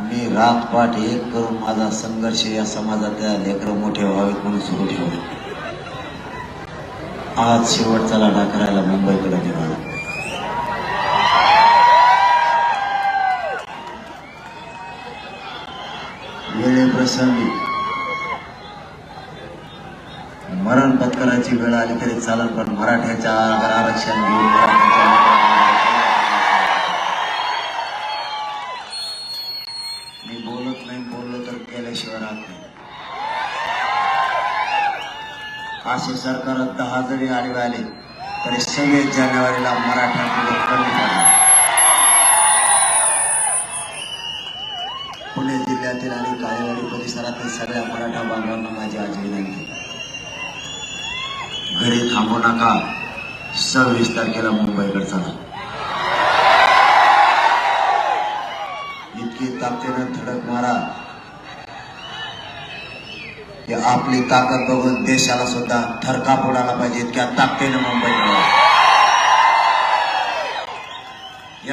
मी रातपाट एक करून माझा संघर्ष या समाजातल्या लेकरं मोठे व्हावेत म्हणून सुरू ठेवला. आज शेवटचा लढा करायला मुंबईकडे निघाला. वेळेप्रसंगी मरण पत्कराची वेळ आली तरी चालेल पण मराठ्याच्या आरक्षण घेऊन मी बोलत नाही बोललो तर केल्याशिवाय राहत नाही. असे सरकार दहा जरी आडवे आले तरी सव्वीस जानेवारीला मराठ्यांपुढे कमी झाला पुणे जिल्ह्यातील आणि काळेवाडी परिसरातील सगळ्या मराठा बांधवांना माझी आज विनंती. घरी थांबू नका. सव्वीस तारखेला मुंबईकडे चला. ताकदीनं की आपली ताकद बघून देशाला सुद्धा थरकाप उडाला पाहिजे इतक्या ताकदीनं मुंबई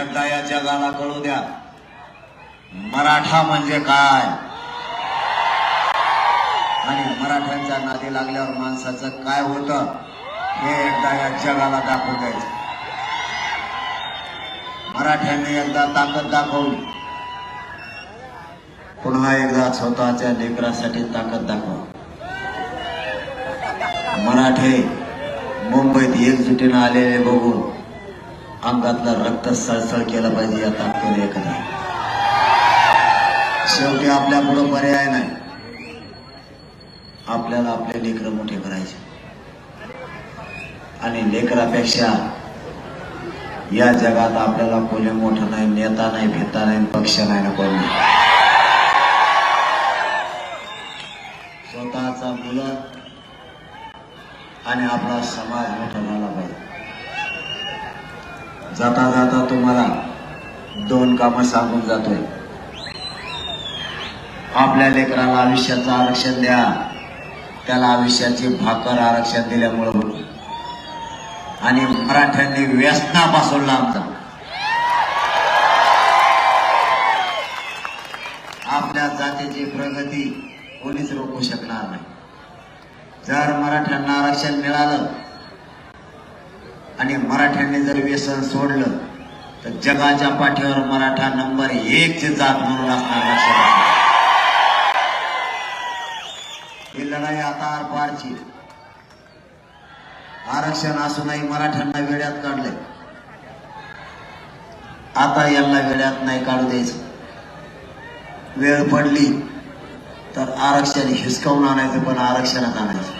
एकदा या जगाला कळू द्या मराठा म्हणजे काय? आणि मराठ्यांच्या नादी लागल्यावर माणसाचं काय होतं हे एकदा या जगाला दाखवून द्यायचं. मराठ्यांनी एकदा ताकद दाखवली. पुन्हा एकदा स्वतःच्या लेकरासाठी ताकद दाखवा. मराठे मुंबईत एकजुटीनं आलेले बघून अंगातलं रक्त सळसळ केलं पाहिजे या ताकद एकदा शेवटी आपल्या पुढं पर्याय नाही. आपल्याला आपले लेकर मोठे करायचे. आणि लेकरापेक्षा या जगात आपल्याला कोणी मोठं नाही नेता नाही भेता नाही पक्ष नाही ना कोणी. आणि आपला समाज मोठा झाला पाहिजे. जाता जाता तुम्हाला दोन कामं सांगून जातोय. आपल्या लेकराला आयुष्याचं आरक्षण द्या. त्याला आयुष्याची भाकर आरक्षण दिल्यामुळं आणि मराठ्यांनी व्यसनापासून लांब आमचा आपल्या जातीची प्रगती कोणीच रोखू शकणार नाही. जर मराठ्यांना आरक्षण मिळालं आणि मराठ्यांनी जर व्यसन सोडलं तर जगाच्या पाठीवर मराठा नंबर एक ची जात म्हणून असणार लक्षात ही लढाई आता आरपारची. आरक्षण असूनही मराठ्यांना वेड्यात काढले आता यांना वेड्यात नाही काढू द्यायचं. वेळ पडली तर आरक्षण हिसकावून आणायचं पण आरक्षणात आणायचं.